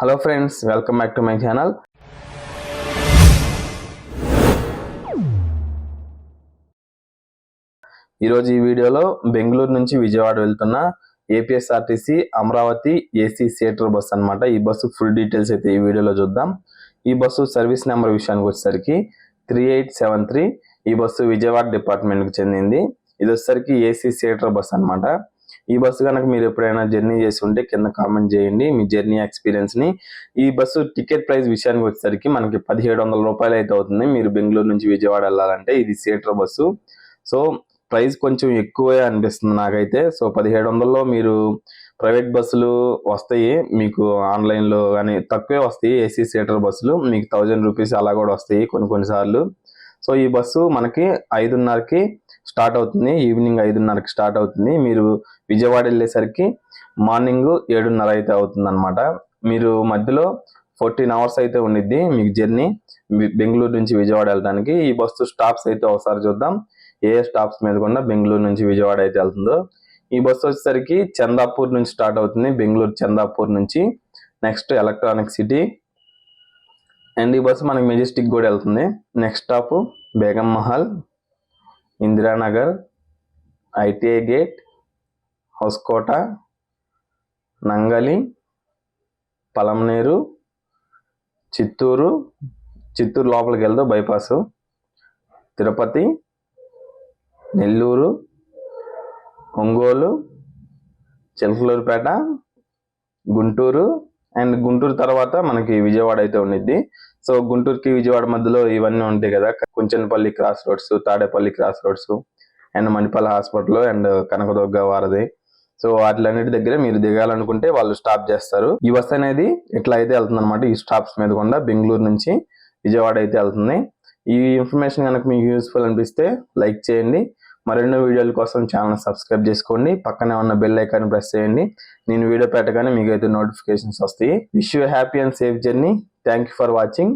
Hello friends welcome back to my channel. ఈరోజు ఈ వీడియోలో బెంగళూరు నుంచి విజయవాడ వెళ్తున్న APSRTC Amaravati AC theatre bus అనమాట ఈ బస్సు ఫుల్ డీటెయిల్స్ అయితే ఈ వీడియోలో చూద్దాం. ఈ బస్సు సర్వీస్ నెంబర్ విషయానికి వచ్చేసరికి త్రీ ఎయిట్ సెవెన్ త్రీ. ఈ బస్సు విజయవాడ డిపార్ట్మెంట్కి చెందింది. ఇది వచ్చేసరికి ఏసీ థియేటర్ బస్ అనమాట ఈ బస్సు కనుక మీరు ఎప్పుడైనా జర్నీ చేసి ఉంటే కింద కామెంట్ చేయండి. మీ జర్నీ ఎక్స్పీరియన్స్ని ఈ బస్సు టికెట్ ప్రైస్ విషయానికి వచ్చేసరికి మనకి పదిహేడు వందల రూపాయలు అయితే అవుతుంది. మీరు బెంగళూరు నుంచి విజయవాడ వెళ్ళాలంటే ఇది సీటర్ బస్సు. సో ప్రైస్ కొంచెం ఎక్కువే అనిపిస్తుంది నాకైతే. సో పదిహేడు వందల్లో మీరు ప్రైవేట్ బస్సులు వస్తాయి. మీకు ఆన్లైన్లో కానీ తక్కువే వస్తాయి. ఏసీ సీటర్ బస్సులు. మీకు థౌజండ్ రూపీస్ అలా కూడా వస్తాయి కొన్ని కొన్నిసార్లు సో ఈ బస్సు మనకి ఐదున్నరకి స్టార్ట్ అవుతుంది. ఈవినింగ్ ఐదున్నరకి స్టార్ట్ అవుతుంది. మీరు విజయవాడ వెళ్ళేసరికి మార్నింగ్ ఏడున్నర అయితే అవుతుంది అనమాట మీరు మధ్యలో ఫోర్టీన్ అవర్స్ అయితే ఉండిద్ది మీకు జర్నీ. బెంగళూరు నుంచి విజయవాడ వెళ్ళడానికి ఈ బస్సు స్టాప్స్ అయితే ఒకసారి చూద్దాం. ఏ ఏ స్టాప్స్ మీద కూడా బెంగళూరు నుంచి విజయవాడ అయితే వెళ్తుందో. ఈ బస్సు వచ్చేసరికి చందాపూర్ నుంచి స్టార్ట్ అవుతుంది. బెంగళూరు చందాపూర్ నుంచి నెక్స్ట్ ఎలక్ట్రానిక్ సిటీ. అండ్ ఈ బస్సు మనకి మెజెస్టిక్ కూడా వెళ్తుంది. Next stop Begum Mahal. Indiranagar ITI gate Hoskote Nangali Palamaneru Chittoor Chittoor లోపలికి వెళ్తే బైపాస్. తిరుపతి నెల్లూరు ఒంగోలు చిలకలూరుపేట గుంటూరు అండ్ గుంటూరు తర్వాత మనకి విజయవాడ అయితే ఉండిద్ది. సో గుంటూరుకి విజయవాడ మధ్యలో ఇవన్నీ ఉంటాయి కదా. Kunchanapalli cross roads Tadepalli cross roads and Manipal hospital and Kanakadurga Varadhi so వాటిలన్నిటి దగ్గర మీరు దిగాలనుకుంటే వాళ్ళు స్టాప్ చేస్తారు. ఈ బస్ అనేది ఇట్లా అయితే వెళ్తుంది అనమాట ఈ స్టాప్స్ మీద కూడా బెంగళూరు నుంచి విజయవాడ అయితే వెళ్తుంది. ఈ ఇన్ఫర్మేషన్ కనుక మీకు యూస్ఫుల్ అనిపిస్తే లైక్ చేయండి. మరెన్నో వీడియోల కోసం ఛానల్ సబ్స్క్రైబ్ చేసుకోండి. పక్కనే ఉన్న బెల్ ఐకాన్ ప్రెస్ చేయండి. నేను వీడియో పెట్టగానే మీకు అయితే నోటిఫికేషన్స్ వస్తాయి wish you happy and safe journey thank you for watching